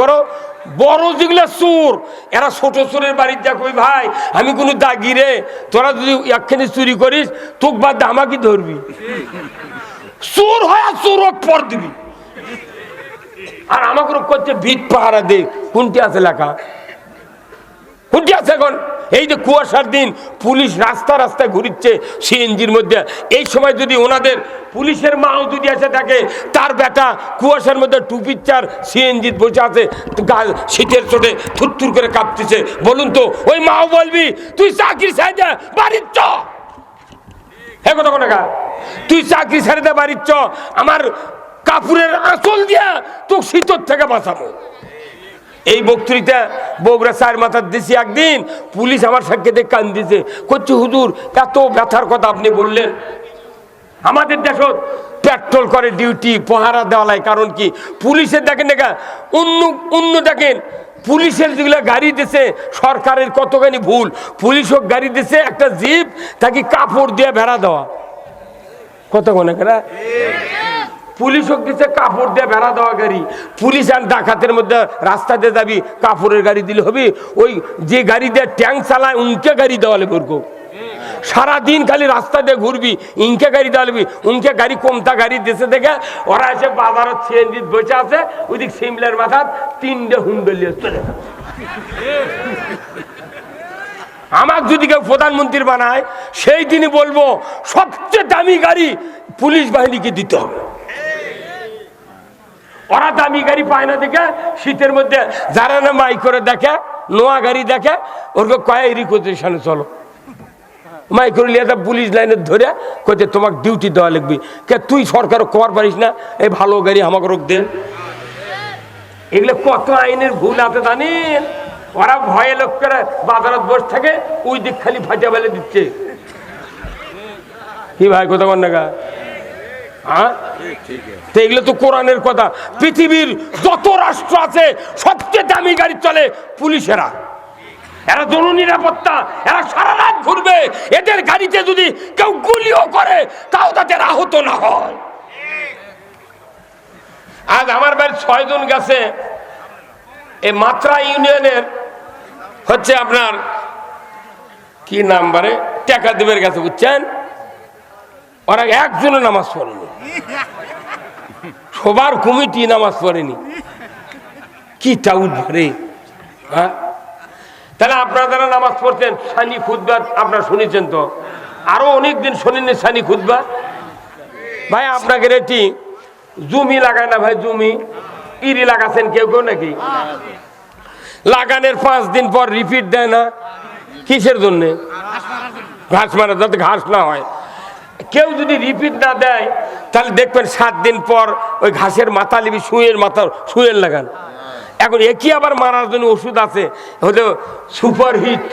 করো, বড় যেগুলা চোর, এরা ছোট চোরের বাড়ির যা ওই ভাই, আমি কোনো দাগি রে, তোরা যদি একখানি চুরি করিস, তোক বাদ আমাকে ধরবি। চোর হয় আর চোর পর দিবি। আর আমাকে করছে ভিত পাহারা দে কোনটি আছে লেখা? কোনটি আছে এখন। এই যে কুয়াশার দিন, পুলিশ রাস্তা রাস্তায় ঘুরিচ্ছে সিএনজির মধ্যে। এই সময় যদি ওনাদের পুলিশের মাও যদি এসে থাকে তার বেটা কুয়াশার মধ্যে টুপির চার সিএনজি বসে আছে শীতের চোটে থুরথুর করে কাঁপতেছে। বলুন তো, ওই মাও বলবি, তুই চাকরি সাইডে বাড়ির চ। হে কথা কোনো তুই চাকরি দে বাড়ির চ। আমার কাপুরের আঁচল দিয়া তো শীতর থেকে বাঁচাবো। এই বক্তৃতা বগুড়া চার মাথার দিছি একদিন, পুলিশ আমার সাক্ষে কান দিছে। করছে হুজুর, এত ব্যথার কথা আপনি বললেন। আমাদের দেশত পেট্রোল করে ডিউটি, পহারা দেওয়া লাগে। কারণ কি? পুলিশের দেখেন দেখা অন্য অন্য দেখেন, পুলিশের যেগুলো গাড়ি দিছে, সরকারের কতখানি ভুল। পুলিশ হোক গাড়ি দিছে, একটা জিপ, তাকে কাপড় দিয়ে ভেড়া দেওয়া। কত পুলিশ হোক দিচ্ছে কাপড় দিয়ে বেড়া দেওয়া গাড়ি। পুলিশ আর ডাকাতের মধ্যে রাস্তা দিয়ে যাবি, কাপড়ের গাড়ি দিলে হবে। ওই যে গাড়ি দিয়ে ট্যাঙ্ক চালায়, উনকে গাড়ি দেওয়ালে বলব সারাদিন খালি রাস্তা দিয়ে ঘুরবি, ইনকে গাড়ি দেওয়ালবি উনকে গাড়ি কমতা গাড়ি দেশে দেখে, ওরা এসে বাজারত সিএনজি বসে আছে, ওইদিক সিমলার মাথা তিনটে হুন্ডলিয়ে চলে আমার যদি কেউ প্রধানমন্ত্রী বানায়, সেই দিনই বলব, সবচেয়ে দামি গাড়ি পুলিশ বাহিনীকে দিতে হবে। ওরা দামি গাড়ি পায় না দেখে, শীতের মধ্যে যারা না মাই করে দেখে, নোয়া গাড়ি দেখে ওরকে কয় রিকোয়েশনে চলো। মাই করে নিয়ে পুলিশ লাইনে ধরে, কইতে তোমাকে ডিউটি দেওয়া লাগবে। কে তুই সরকার কর পারিস না? এই ভালো গাড়ি আমাকে রোগ দে। এগুলো কত আইনের ভুল আছে জানেন? ওরা ভয়ে লোক করে বাজারত বসে থাকে, ওই দিক খালি ফাঁচা বেলে দিচ্ছে। কি ভাই কোথাও কর নাগা হ্যাঁ? এগুলো তো কথা। পৃথিবীর রাষ্ট্র আছে, সবচেয়ে দামি গাড়ি চলে পুলিশেরা। নিরাপত্তা, এরা ঘুরবে। এদের গাড়িতে যদি কেউ গুলিও করে, তাও তাদের আহত না হয়। আজ আমার বাড়ির ছয়জন গেছে। এই মাত্রা ইউনিয়নের হচ্ছে আপনার, কি নাম্বারে টাকা দেবের কাছে বুঝছেন? ওরা একজনও নামাজ পড়েনি। সবার কমিটি নামাজ পড়েনি। কি টাউট ভরে হ্যাঁ? তাহলে আপনারা যারা নামাজ পড়তেন, সানি খুদবা আপনারা শুনেছেন তো? আরও অনেক দিন শোনেননি সানি খুদবা ভাই, আপনাকে এটি জমি লাগায় না ভাই, জমি? ইরি লাগাছেন কেউ কেউ নাকি? লাগানোর পাঁচ দিন পর রিপিট দেয় না। কিসের জন্যে? ঘাস মারা যাতে ঘাস না হয়। কেউ যদি রিপিট না দেয়, তাহলে দেখবেন সাত দিন পর ওই ঘাসের মাথা লিবি শুয়ের মাথা শুয়ের লাগান। এখন একই আবার মারার জন্য ওষুধ আছে, হলো সুপার হিট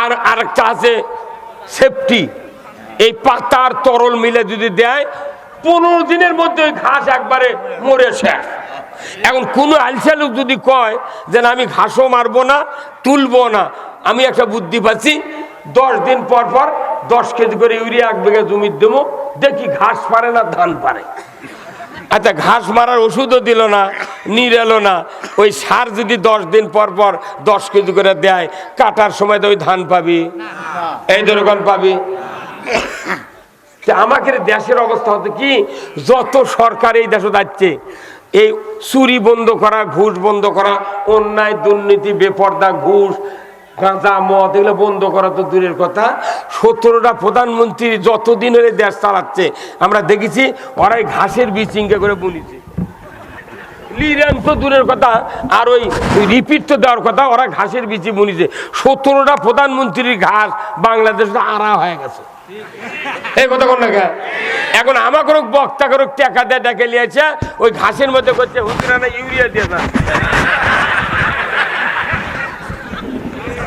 আর আরেকটা আছে সেফটি। এই পাতার তরল মিলে যদি দেয়, পনেরো দিনের মধ্যে ওই ঘাস একবারে মরে শেষ। এখন কোনো আলসা লোক যদি কয় যে আমি ঘাসও মারবো না, তুলবো না, আমি একটা বুদ্ধি পাচ্ছি দশ দিন পর পর দশ কেজি করে ইউরিয়া এক বিঘা জমি দেবো। দেখি ঘাস পারে না ধান পারে। আচ্ছা ঘাস মারার ওষুধও দিল না নিরেলো না। ওই সার যদি দশ দিন পর পর দশ কেজি করে দেয় কাটার সময় তো ওই ধান পাবি। এই দোকান পাবি। আমাকে দেশের অবস্থা হতো কি যত সরকার এই দেশে যাচ্ছে এই চুরি বন্ধ করা ঘুষ বন্ধ করা অন্যায় দুর্নীতি বেপর্দা ঘুষ গাঁজা, মদ, এগুলো বন্ধ করা তো দূরের কথা। সতেরোটা প্রধানমন্ত্রী যতদিন ধরে দেশ চালাচ্ছে, আমরা দেখেছি ওরাই ঘাসের বীজ করে বুনিছে তো দূরের কথা, আর ওই রিপিট তো দেওয়ার কথা, ওরা ঘাসের বিচি বুনিছে সতেরোটা প্রধানমন্ত্রীর ঘাস বাংলাদেশ আড়া হয়ে গেছে। এই কথা কোন না এখন আমাকে বক্তা করে টাকা দিয়ে ডেকে নিয়েছে, ওই ঘাসের মধ্যে করছে হুজরানা ইউরিয়া দিয়ে না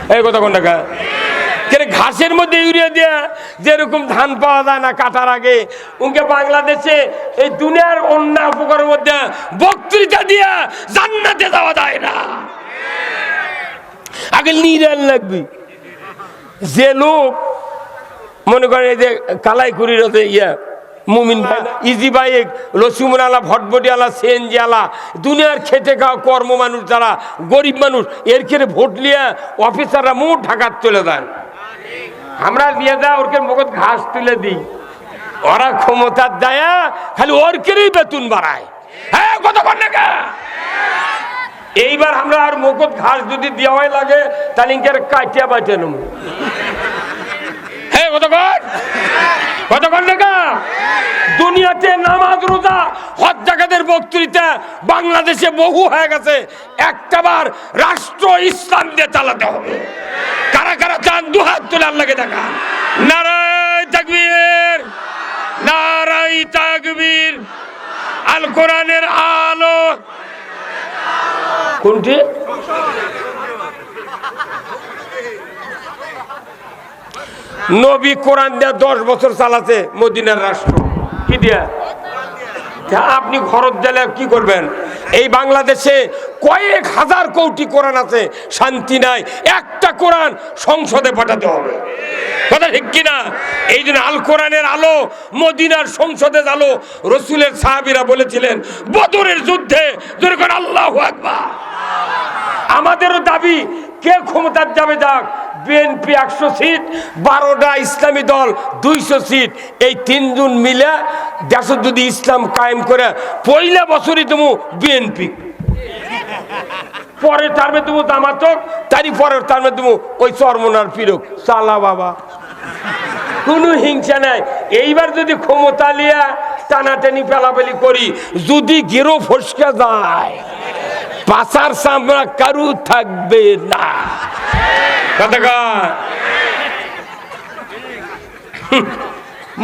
এই কথা কোন টাকা? ঘাসের মধ্যে ইউরিয়া দিয়া যেরকম ধান পাওয়া যায় না কাটার আগে উনকে বাংলাদেশে এই দুনিয়ার অন্য উপকারের মধ্যে বক্তৃতা দিয়া জান্নাতে যাওয়া যায় না। আগে নিরাল লাগবি। যে লোক, মনে করেন এই যে কালাইকুড়ির ইয়া মুমিন ভাই ইজি বাইক লসিমুন আলা, ভটভটি আলা, সিএনজি আলা, দুনিয়ার খেটে খাওয়া কর্ম মানুষ যারা, গরিব মানুষ, এর কেড়ে ভোট নিয়ে অফিসাররা মুখ ঢাকার চলে দেন আমরা দিয়ে দেয় ওরকে মগজ ঘাস তুলে দিই। ওরা ক্ষমতার দেয়া, খালি ওর কেড়েই বেতন বাড়ায়। হ্যাঁ এইবার আমরা আর মুকুট ঘাস যদি দেওয়াই লাগে, তাহলে কাটিয়া বাঁচে নেব। হ্যাঁ কতক্ষণ দুনিয়াতে নামাজ, রোজা, হজ বক্তৃতা বাংলাদেশে বহু হয়ে গেছে। একটাবার রাষ্ট্র ইসলাম দিয়ে চালাতে হবে। কারা কারা চান, দু হাত তুলে আল্লাহকে দেখা নারায় তাকবীর নারাই তাকবীর। আল কোরআনের আলো। কোনটি? নবী কোরআন দেয়া দশ বছর চালাতে মদিনার রাষ্ট্র। কি দিয়া? আপনি খরচ দিলে কি করবেন? এই বাংলাদেশে কয়েক হাজার কোটি কোরআন আছে, শান্তি নাই, একটা কোরআন সংসদে পাঠাতে হবে। কথা ঠিক কিনা এই জন্য আল কোরআনের আলো, মদিনার সংসদের আলো, রসুলের সাহাবিরা বলেছিলেন, বদরের যুদ্ধে আল্লাহ আমাদেরও দাবি, কে ক্ষমতার যাবে যাক বিএনপি একশো সিট, বারোটা ইসলামী দল দুইশো সিট। এই তিনজন মিলে দেশ যদি ইসলাম কায়েম করে পয়লা বছরই তুমি বিএনপি। পরের টার্মে তুমি দামাতক, তারই পরের টার্মে তুমি ওই চরমনার ফিরক চালা বাবা। কোনো হিংসা নাই। এইবার যদি ক্ষমতা লিয়া টানাটানি পেলাপেলি করি, যদি গেরো ফসকে যায় পাচার সামরা কারু থাকবে না। কতক্ষণ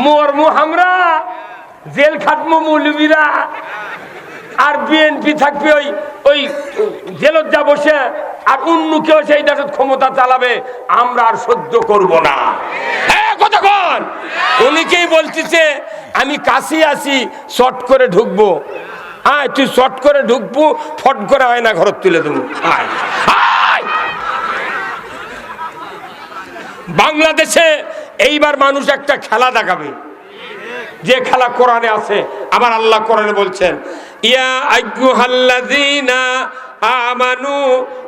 মরমু আমরা জেল খাটমু মৌলবীরা আর বিএনপি থাকবে ওই ওই জেলত যা বসে আর অন্য কেউ সেই দেশের ক্ষমতা চালাবে, আমরা আর সহ্য করব না। হ্যাঁ কতক্ষণ উনিকেই বলতেছে, আমি কাছে আসি শর্ট করে ঢুকবো। আয়, তুই শর্ট করে ঢুকবো, ফট করে হয় না ঘর তুলে দেবো। আয়। বাংলাদেশে এইবার মানুষ একটা খেলা দেখাবে। যে খেলা কোরআনে আছে, আমার আল্লাহ কোরআনে বলছেন, ইয়া আমানু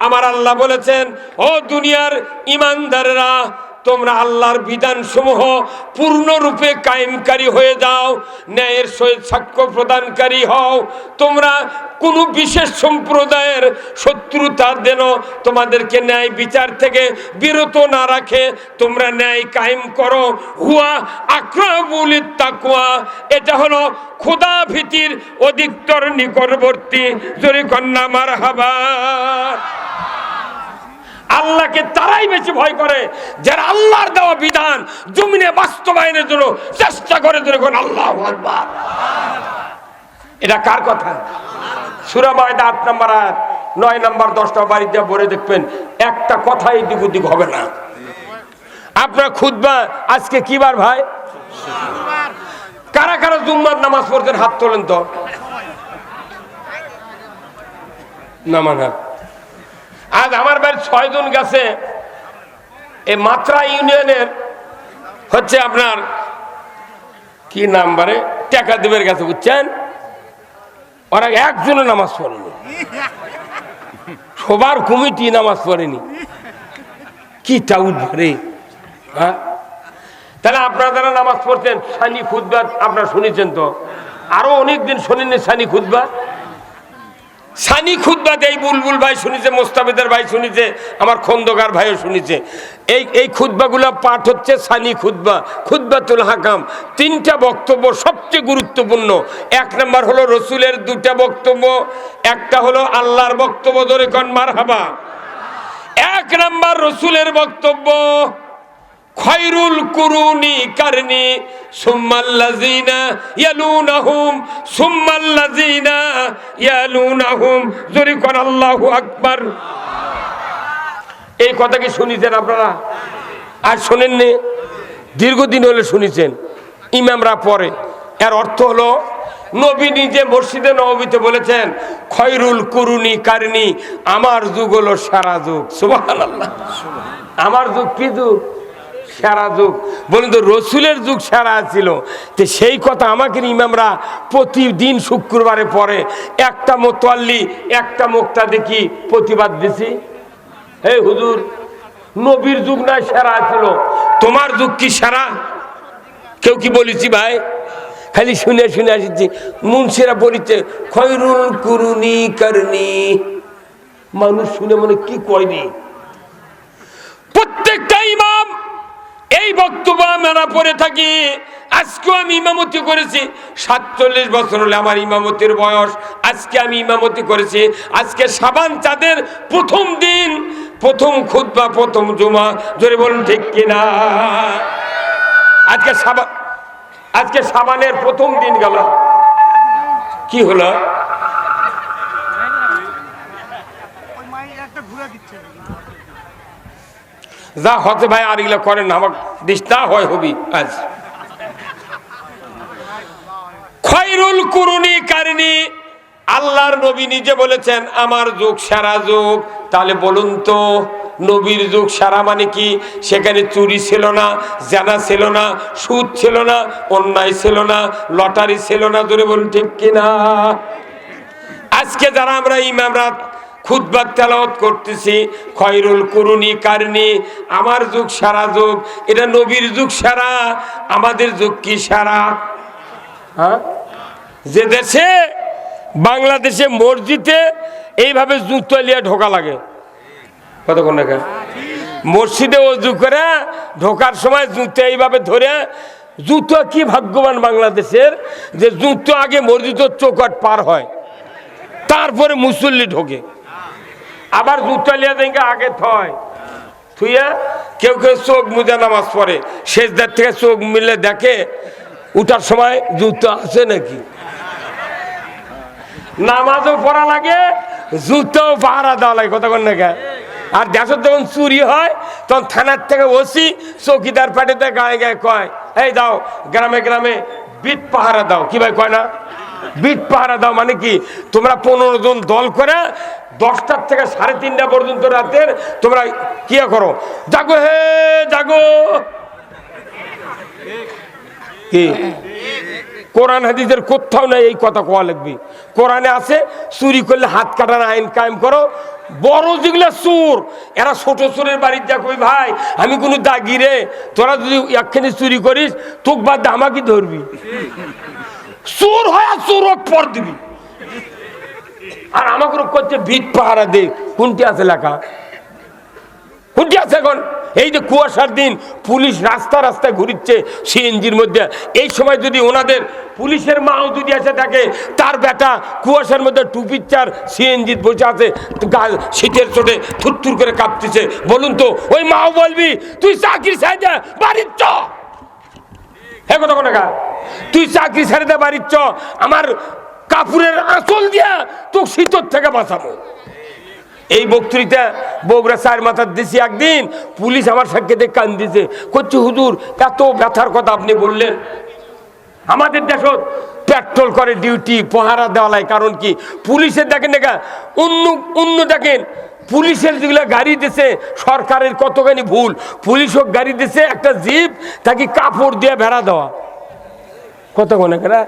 আমার আল্লাহ বলেছেন ও দুনিয়ার ইমানদারেরা তোমরা আল্লাহর বিধান সমূহ পূর্ণরূপে কায়েমকারী হয়ে যাও, ন্যায়ের সহিত সাক্ষ্য প্রদানকারী হও। তোমরা কোনো বিশেষ সম্প্রদায়ের শত্রুতা দেন তোমাদেরকে ন্যায় বিচার থেকে বিরত না রাখে, তোমরা ন্যায় কায়েম করো। হুয়া আক্রাবুল তাকুয়া এটা হলো খোদা ভীতির অধিকতর নিকটবর্তী। জোরে কন্যা মার হাবা আল্লাহকে তারাই বেশি ভয় করে। যারা আল্লাহর দেওয়া বিধান জমিনে বাস্তবায়নের জন্য চেষ্টা করে দেখুন আল্লাহ আকবার। এটা কার কথা? সুরা মায়দা আট নাম্বার আয়াত, নয় নাম্বার দশটা বাড়ি যা ভরে দেখবেন, একটা কথা এদিক ওদিক হবে না। আপনার খুদবা আজকে কি বার ভাই? কারা কারা জুম্মার নামাজ পড়তেন, হাত তোলেন তো। নামান হাত আজ আমার বাড়ির ছয়জন গেছে। এই মাত্রা ইউনিয়নের হচ্ছে আপনার, কি নাম্বারে টাকা দেবের কাছে, বুঝছেন? ওরা একজনও নামাজ পড়েনি। সবার কমিটি নামাজ পড়েনি। কি টাউট ভরে হ্যাঁ? তাহলে আপনারা যারা নামাজ পড়তেন, সানি খুদবা আপনারা শুনেছেন তো? আরও অনেক দিন শোনেননি সানি খুদবা সানি খুদ্া এই বুলবুল ভাই শুনেছে, মোস্তাফিদের ভাই শুনেছে, আমার খন্দকার ভাইও শুনেছে। এই এই খুদ্বাগুলো পাঠ হচ্ছে সানি খুদ্া খুদ্বাতুল হাকাম। তিনটা বক্তব্য সবচেয়ে গুরুত্বপূর্ণ। এক নম্বর হলো রসুলের দুটা বক্তব্য, একটা হলো আল্লাহর বক্তব্য, ধরে কন মার হাবা এক নম্বর রসুলের বক্তব্য খয়রুল কুরুনি কারনি, সুম্মাল্লাযিনা ইয়ালুনাহুম সুম্মাল্লাযিনা ইয়ালুনাহুম। জোরে কোন, আল্লাহু আকবার। এই কথা কি শুনিছেন আপনারা? আর শোনেননি? দীর্ঘদিন হলে শুনেছেন, ইমামরা পরে। এর অর্থ হলো, নবী নিজে মসজিদে নবীতে বলেছেন, খয়রুল কুরুনি কারনি, আমার যুগ হলো সারা যুগ। সুবহানাল্লাহ। আমার যুগ কি যুগ? সারা যুগ। বলুন তো, রসুলের যুগ সারা ছিল। তো সেই কথা আমাকে ইমামরা প্রতিদিন শুক্রবারে পরে একটা মোতাল্লি, একটা মুক্তা দেখি প্রতিবাদ দিছি। হে হুজুর, নবীর যুগ না সেরা ছিল। তোমার যুগ কি সেরা? কেউ কি বলেছি ভাই? খালি শুনে শুনে আসছি মুন্সিরা বলিছে খয়রুল কুরুনি করনি। মানুষ শুনে মনে কি কয়নি? প্রত্যেকটা ইমাম এই বক্তব্য আমরা পড়ে থাকি। আজকে আমি ইমামতি করেছি। সাতচল্লিশ বছর হলে আমার ইমামতির বয়স। আজকে আমি ইমামতি করেছি। আজকে সাবান চাঁদের প্রথম দিন, প্রথম খুদ বা প্রথম জুমা। জোরে বলুন ঠিক কিনা? আজকে সাবান আজকে সাবানের প্রথম দিন গেল। কি হলো ওই মাই একটা ঘুরে দিচ্ছে যা হতে ভাই, আর এগুলো করেন আমার দিস্তা হয় হবি, আজ। খয়রুল কুরুনি কারণী, আল্লাহর নবী নিজে বলেছেন, আমার যুগ সারা যুগ। তাহলে বলুন তো, নবীর যুগ সারা মানে কি? সেখানে চুরি ছিল না, জানা ছিল না, সুদ ছিল না, অন্যায় ছিল না, লটারি ছিল না ধরে বলুন ঠিক কিনা? আজকে যারা আমরা ইমামরা খুদবাদ তেলাওয়াত করতেছি, খয়রুল কুরুনি কারনি আমার যুগ সারা যুগ, এটা নবীর যুগ সারা, আমাদের যুগ কি সারা? হ্যাঁ? যে দেশে, বাংলাদেশে মসজিদে এইভাবে জুতো লিয়ে ঢোকা লাগে। কতক্ষণ দেখা মসজিদে অজু করে ঢোকার সময় জুতো এইভাবে ধরে, জুতো কি ভাগ্যবান বাংলাদেশের যে জুতো আগে মসজিদের চৌকাট পার হয়, তারপরে মুসল্লি ঢোকে। আবার জুতো লিয়ে দেখে আগে থয়। থুইয়া কেউ কেউ চোখ মুজে নামাজ পড়ে। শেষদার থেকে চোখ মিলে দেখে, উঠার সময় জুতো আছে নাকি? নামাজও পড়া লাগে জুতোও পাহারা দেওয়া লাগে, কথা কতক্ষণ নাকি আর দেশের যখন চুরি হয়, তখন থানার থেকে ওসি চৌকিদার পাটিতে গায়ে গায়ে কয়, এই দাও, গ্রামে গ্রামে বিট পাহারা দাও। কি ভাই কয় না? বিট পাহারা দাও মানে কি? তোমরা পনেরো জন দল করে দশটার থেকে সাড়ে তিনটা পর্যন্ত রাতের তোমরা কি করো। জাগো হে, জাগো। কি? কোরআন হাদিসের কোথাও নাই এই কথা কোয়া লাগবে। কোরআনে আছে, চুরি করলে হাত কাটার আইন কায়েম করো। বড় যেগুলো চোর, এরা ছোট চোরের বাড়ির কই, ভাই, আমি কোনো দাগি রে। তোরা যদি একখানি চুরি করিস, তোক বাদ আমাকে ধরবি। চোর হয় চোর পর দিবি। আর আমাকে করছে, ভিত পাহারা দে কোনটি আছে লেখা। কোনটি আছে এখন। এই যে কুয়াশার দিন, পুলিশ রাস্তা রাস্তায় ঘুরিচ্ছে সিএনজির মধ্যে। এই সময় যদি ওনাদের পুলিশের মাও যদি এসে থাকে, তার বেটা কুয়াশার মধ্যে টুপির চার সিএনজি বসে আছে শীতের চোটে থুরথুর করে কাঁপতেছে। বলুন তো, ওই মাও বলবি, তুই চাকরি সাইডে বাড়ির চ! কোনো তুই চাকরি ছেড়ে দে বাড়ির আমার কাপুরের আঁচল দিয়া তোকে শীতর থেকে বাঁচাবো। এই বক্তৃতা বগুড়া চার মাথার দিছি একদিন, পুলিশ আমার সাক্ষীতে কান দিছে। করছি হুজুর, এত ব্যথার কথা আপনি বললেন। আমাদের দেশত পেট্রোল করে ডিউটি, পহারা দেওয়া লাগে কারণ কি? পুলিশের দেখেন দেখা অন্য অন্য দেখেন, পুলিশের যেগুলো গাড়ি দিছে, সরকারের কতখানি ভুল। পুলিশ হোক গাড়ি দিছে, একটা জিপ, তাকে কাপড় দিয়ে ভেড়া দেওয়া। কত মনে করে?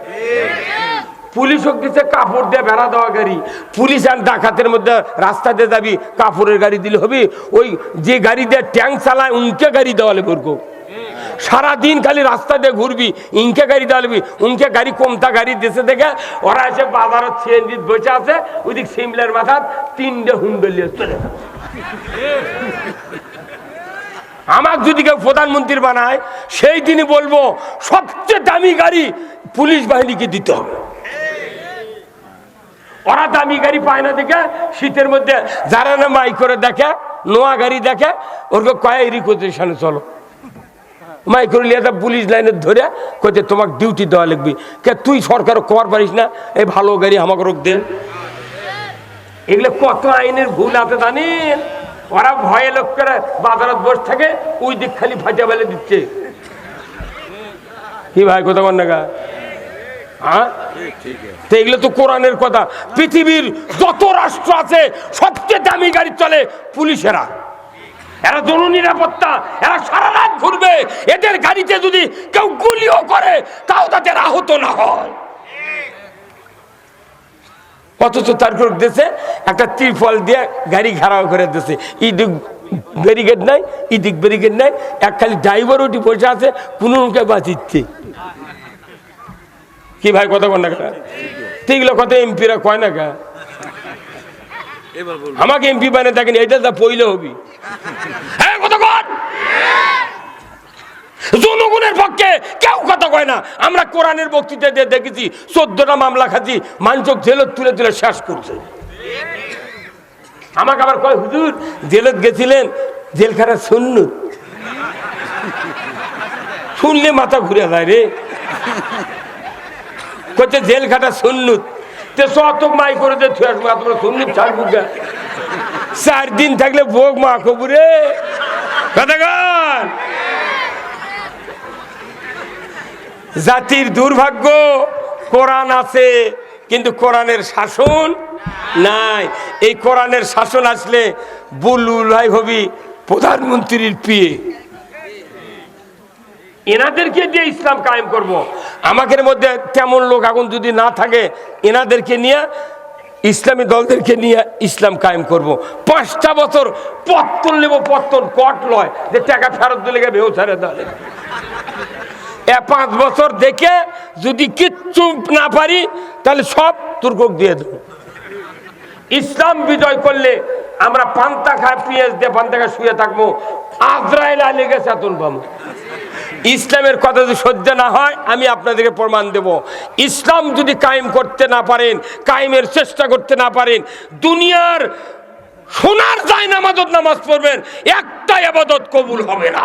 পুলিশ হোক দিচ্ছে কাপড় দিয়ে বেড়া দেওয়া গাড়ি। পুলিশ আর ডাকাতের মধ্যে রাস্তা দিয়ে যাবি, কাপড়ের গাড়ি দিলে হবে। ওই যে গাড়ি দিয়ে ট্যাঙ্ক চালায়, উনকে গাড়ি দেওয়া লাগবে ওরকম। সারাদিন খালি রাস্তা দিয়ে ঘুরবি, ইনকে গাড়ি দেওয়া লাগবি। উনকে গাড়ি কমতা গাড়ি দেশে দেখে, ওরা এসে বাজারত সিএনজি বসে আছে, ওইদিক সিমলার মাথার তিনটে হুন্ডলিয়ে চলে। আমাকে যদি কেউ প্রধানমন্ত্রী বানায়, সেই দিনই বলব, সবচেয়ে দামি গাড়ি পুলিশ বাহিনীকে দিতে হবে। ওরা দামি গাড়ি পায় না দেখে, শীতের মধ্যে যারা না মাই করে দেখে, নোয়া গাড়ি দেখে ওরকে কয় রিকোজিশনে চলো। মাইক্রোলিয়াটা পুলিশ লাইনে ধরে, কইতে তোমাকে ডিউটি দেওয়া লাগবে। কে তুই সরকার কর পারিস না? এই ভালো গাড়ি আমাকে রোগ দে। এগুলো কত আইনের ভুল আছে জানেন ওরা ভয়ে লোক করে বাজারত বসে থাকে, ওই দিক খালি ফাটিয়া বেলে দিচ্ছে। কি ভাই, কথা কন নাকা হ্যাঁ? তো এগুলো তো কোরআনের কথা। পৃথিবীর যত রাষ্ট্র আছে, সবচেয়ে দামি গাড়ি চলে পুলিশেরা। এরা জননিরাপত্তা এরা সারা রাত ঘুরবে। এদের গাড়িতে যদি কেউ গুলিও করে, তাও তাদের আহত না হয়। অথচ তার তারপর দেশে একটা ত্রিফল দিয়ে গাড়ি ঘেরাও করে দিয়েছে ইদিক ব্যারিকেড নাই ইদিক ব্যারিকেড নাই এক খালি ড্রাইভার ওটি বসে আছে কোনো মুখে বাঁচিচ্ছে কি ভাই কথা কন? না কা এইগুলো কথা এমপিরা কয় না কা আমাকে এমপি বানিয়ে দেখেন এটা যা পইলে হবি। হ্যাঁ জনগণের পক্ষে কেউ কথা কয় না। আমরা কোরআনের বক্তৃতা দিয়ে দেখেছি, চোদ্দটা মামলা খাচ্ছি মানচক জেলত তুলে তুলে শেষ করছে। আমাকে আবার কয়, হুজুর জেলত গেছিলেন, জেলখানা শুনুন শুনলে মাথা ঘুরে যায় রে। কচ্ছে জেল খাটা শুনলুত তে মাই করে দে চার দিন থাকলে ভোগ মা খবরে কতক্ষণ জাতির দুর্ভাগ্য, কোরআন আছে, কিন্তু কোরআনের শাসন নাই এই কোরআনের শাসন আসলে বুলুল ভাই হবি প্রধানমন্ত্রীর পিয়ে এনাদেরকে দিয়ে ইসলাম কায়েম করব। আমাদের মধ্যে তেমন লোক এখন যদি না থাকে, এনাদেরকে নিয়ে, ইসলামী দলদেরকে নিয়ে ইসলাম কায়েম করব। পাঁচটা বছর পত্তন নেব, পত্তন কট লয়, যে টাকা ফেরত দিলে গিয়ে বেউ ছাড়ে দলে এ পাঁচ বছর দেখে যদি কিচ্ছু না পারি, তাহলে সব তুর্কক দিয়ে দেবো। ইসলাম বিজয় করলে আমরা পান্তা খায় পিঁয়াজ দিয়ে পান্তা খায় শুয়ে থাকব। আজরাইল আলী গেছে এতন ইসলামের কথা যদি সহ্য না হয়, আমি আপনাদেরকে প্রমাণ দেব। ইসলাম যদি কায়েম করতে না পারেন, কায়েমের চেষ্টা করতে না পারেন, দুনিয়ার সোনার যায় নামাজত নামাজ পড়বেন, একটাই আবাদত কবুল হবে না।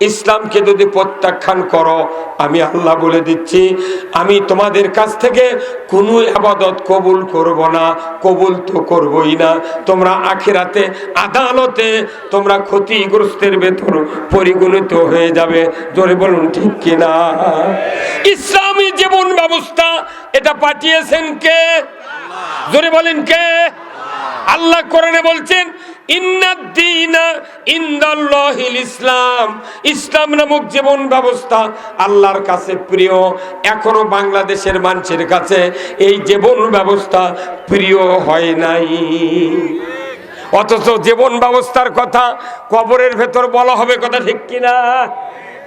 ইসলামকে যদি প্রত্যাখ্যান করো, আমি আল্লাহ বলে দিচ্ছি, আমি তোমাদের কাছ থেকে কোনো আবাদত কবুল করব না, কবুল তো করবই না। তোমরা আখিরাতে আদালতে তোমরা ক্ষতিগ্রস্তের ভেতর পরিগণিত হয়ে যাবে। জোরে বলুন, ঠিক কিনা? ইসলামী জীবন ব্যবস্থা এটা পাঠিয়েছেন কে? জোরে বলেন কে? আল্লাহ কোরআনে বলছেন ইসলাম। ইসলাম নামক জীবন ব্যবস্থা আল্লাহর কাছে প্রিয়, এখনও বাংলাদেশের মানুষের কাছে এই জীবন ব্যবস্থা প্রিয় হয় নাই। অথচ জীবন ব্যবস্থার কথা কবরের ভেতর বলা হবে কথা ঠিক কিনা?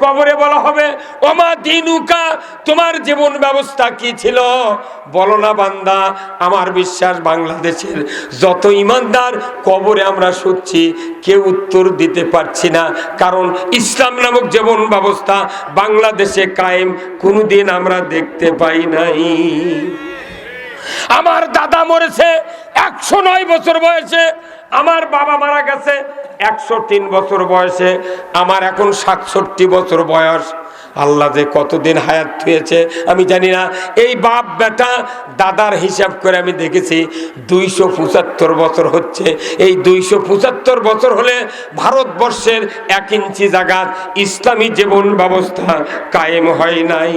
কবরে বলা হবে, ওমা দিনুকা, তোমার জীবন ব্যবস্থা কি ছিল? বলো না বান্দা, আমার বিশ্বাস বাংলাদেশের যত ইমানদার কবরে আমরা শুচ্ছি, কেউ উত্তর দিতে পারছি না। কারণ ইসলাম নামক জীবন ব্যবস্থা বাংলাদেশে কায়েম, কোনোদিন আমরা দেখতে পাই নাই। আমার দাদা মরেছে, একশো নয় বছর বয়সে আমার বাবা মারা গেছে একশো তিন বছর বয়সে, আমার এখন সাতষট্টি বছর বয়স। আল্লাহ যে কতদিন হায়াত থুয়েছে আমি জানি না। এই বাপ বেটা দাদার হিসাব করে আমি দেখেছি, দুইশো পঁচাত্তর বছর হচ্ছে। এই দুইশো পঁচাত্তর বছর হলে ভারতবর্ষের এক ইঞ্চি জায়গা ইসলামী জীবন ব্যবস্থা কায়েম হয় নাই।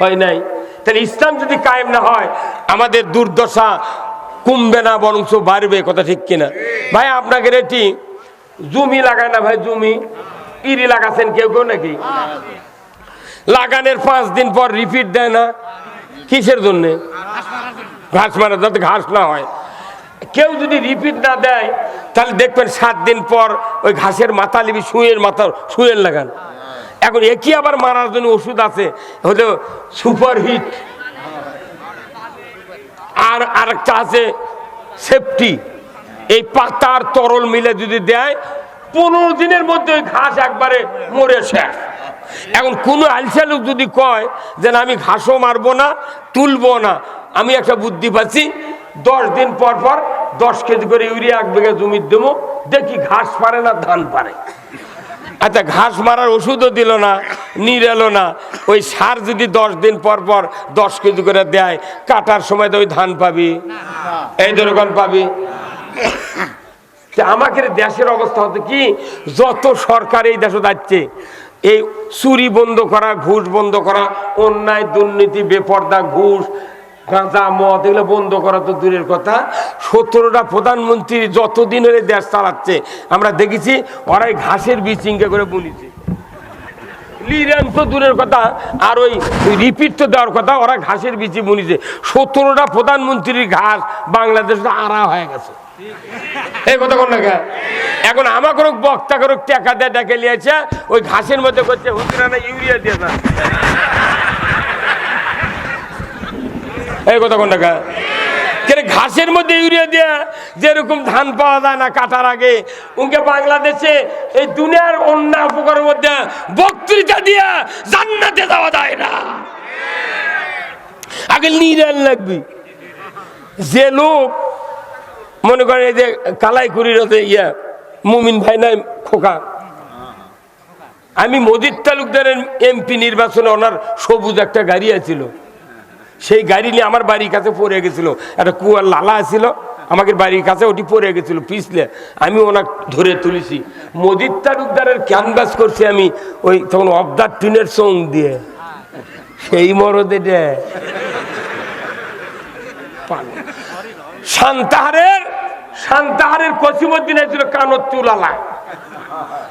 হয় নাই। তাহলে ইসলাম যদি কায়েম না হয়, আমাদের দুর্দশা কমবে না বরং বাড়বে, কথা ঠিক কিনা? ভাই, আপনাকে এটি জমি লাগায় না ভাই, জমি? ইরি লাগাছেন কেউ কেউ নাকি? লাগানোর পাঁচ দিন পর রিপিট দেয় না। কিসের জন্য? ঘাস মারা, যাতে ঘাস না হয়। কেউ যদি রিপিট না দেয়, তাহলে দেখবেন সাত দিন পর ওই ঘাসের মাথা লিবি শুয়ের মাথা শুয়ের লাগান। এখন একই আবার মারার জন্য ওষুধ আছে? হলো সুপার হিট আর আরেকটা আছে সেফটি এই পাতার তরল মিলে যদি দেয়, পনেরো দিনের মধ্যে ওই ঘাস একবারে মরে শেষ। এখন কোনো আলসালুক যদি কয় যে আমি ঘাসও মারবো না, তুলবো না, আমি একটা বুদ্ধি পাচ্ছি, দশ দিন পর পর দশ কেজি করে ইউরিয়া এক বিঘা জমি দেবো, দেখি ঘাস পারে না, ধান পারে। আচ্ছা ঘাস মারার ওষুধও দিল না নিরেলো না। ওই সার যদি দশ দিন পর পর দশ কেজি করে দেয়, কাটার সময় তো ওই ধান পাবি। এই দোকান পাবি। আমাকে দেশের অবস্থা হতো কি, যত সরকার এই দেশে যাচ্ছে, এই চুরি বন্ধ করা, ঘুষ বন্ধ করা, অন্যায়, দুর্নীতি, বেপর্দা, ঘুষ গাঁজা মদ এগুলো বন্ধ করা তো দূরের কথা। সতেরোটা প্রধানমন্ত্রী যতদিন ধরে দেশ চালাচ্ছে, আমরা দেখেছি ওরাই ঘাসের বীজ চিঙ্কা করে বুনিছে লিরান তো দূরের কথা, আর ওই রিপিট তো দেওয়ার কথা, ওরা ঘাসের বিচি বুনিছে সতেরোটা প্রধানমন্ত্রীর ঘাস বাংলাদেশ আড়া হয়ে গেছে। এই কথা কোন এখন আমাকে বক্তা করে টাকা দিয়ে, ডেকে নিয়েছে ওই ঘাসের মধ্যে করছে হুজুরা না ইউরিয়া দিয়ে এই কথা কোন টাকা ঘাসের মধ্যে ইউরিয়া দিয়া যেরকম ধান পাওয়া যায় না কাটার আগে উনকে বাংলাদেশে এই দুনিয়ার অন্য উপকারের মধ্যে বক্তৃতা দিয়া জান্নাতে যাওয়া যায় না। আগে নিরাল লাগবি। যে লোক, মনে করেন এই যে কালাইকুড়ির ইয়া, মুমিন ভাই নাই, খোকা। আমি মোদির তালুকদারের এমপি নির্বাচনে ওনার সবুজ একটা গাড়ি আছিল। সেই গাড়ি নিয়ে আমার বাড়ির কাছে পড়ে গেছিল। একটা কুয়ার লালা ছিল, আমাকে বাড়ির কাছে ওটি পড়ে গেছিল, পিছলে। আমি ওনাকে ধরে তুলেছি। মোদির তালুকদারের ক্যানভাস করছি আমি ওই তখন অবদার টিনের সং দিয়ে। সেই মরদে শান্তাহারের শান্তাহারের কসিমুদ্দিন ছিল কানত চুলালা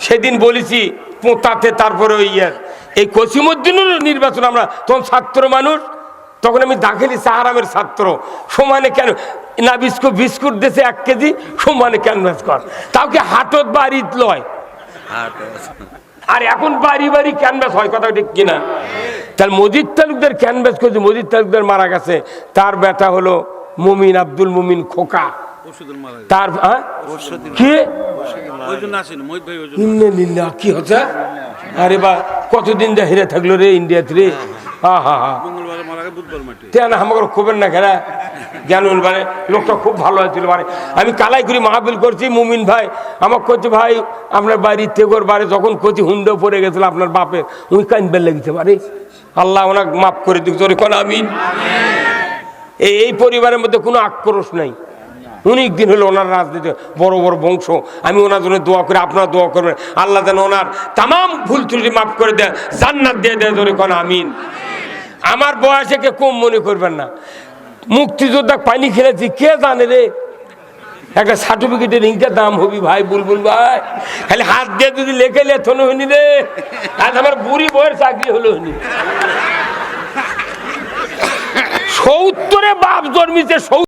সেদিন বলেছি, পোঁতাতে তারপরে ওই এই কসিমুদ্দিনের নির্বাচন আমরা তখন ছাত্র মানুষ তখন আমি দাখিলি সাহারামের ছাত্র। সমানে কেন? না বিস্কুট বিস্কুট দেশে এক কেজি সমানে ক্যানভাস কর তাও কি হাটত বাড়িত লয়? আর এখন বাড়ি বাড়ি ক্যানভাস হয় কথা ঠিক কিনা? তাহলে মজিদ তালুকদার ক্যানভাস করছে মজিদ তালুকদার মারা গেছে। তার বেটা হলো মুমিন আব্দুল মুমিন খোকা। তার হ্যাঁ? কি? হচ্ছে? আরে বা কতদিন যা হেরে থাকল রে ইন্ডিয়াতে রে? তেনা আমাকে খুবেন না খেলা জ্ঞান মানে লোকটা খুব ভালো হয়েছিল মানে আমি কালাই করি মাহবিল করছি মুমিন ভাই। আমার করছে ভাই আপনার বাড়ি তেগর বাড়ি যখন করছি হুন্ডো পড়ে গেছিল আপনার বাপে উনি কাইনবেল লেগেছে বাড়ি আল্লাহ ওনাকে মাফ করে দিক তোর কোন আমিন। এই এই পরিবারের মধ্যে কোনো আক্রোশ নাই। অনেক দিন হলো ওনার রাজনীতি বড় বড় বংশ। আমি ওনার জন্য দোয়া করে আপনারা দোয়া করবেন। আল্লাহ যেন ওনার তাম ভুল ত্রুটি মাফ করে দেয় জান্নাত দিয়ে দেয় ধরে কোন আমিন। আমার বয়সে কে কম মনে করবেন না। মুক্তিযোদ্ধা পানি খেলেছি, কে জানে রে? একটা সার্টিফিকেটের ইঙ্কের দাম হবি ভাই, বুলবুল ভাই। খালি হাত দিয়ে যদি লেখে লেথন হইনি রে। আজ আমার বুড়ি বয়ের চাকরি হলো হইনি সত্তরে বাপ জন্মিছে, সত্তর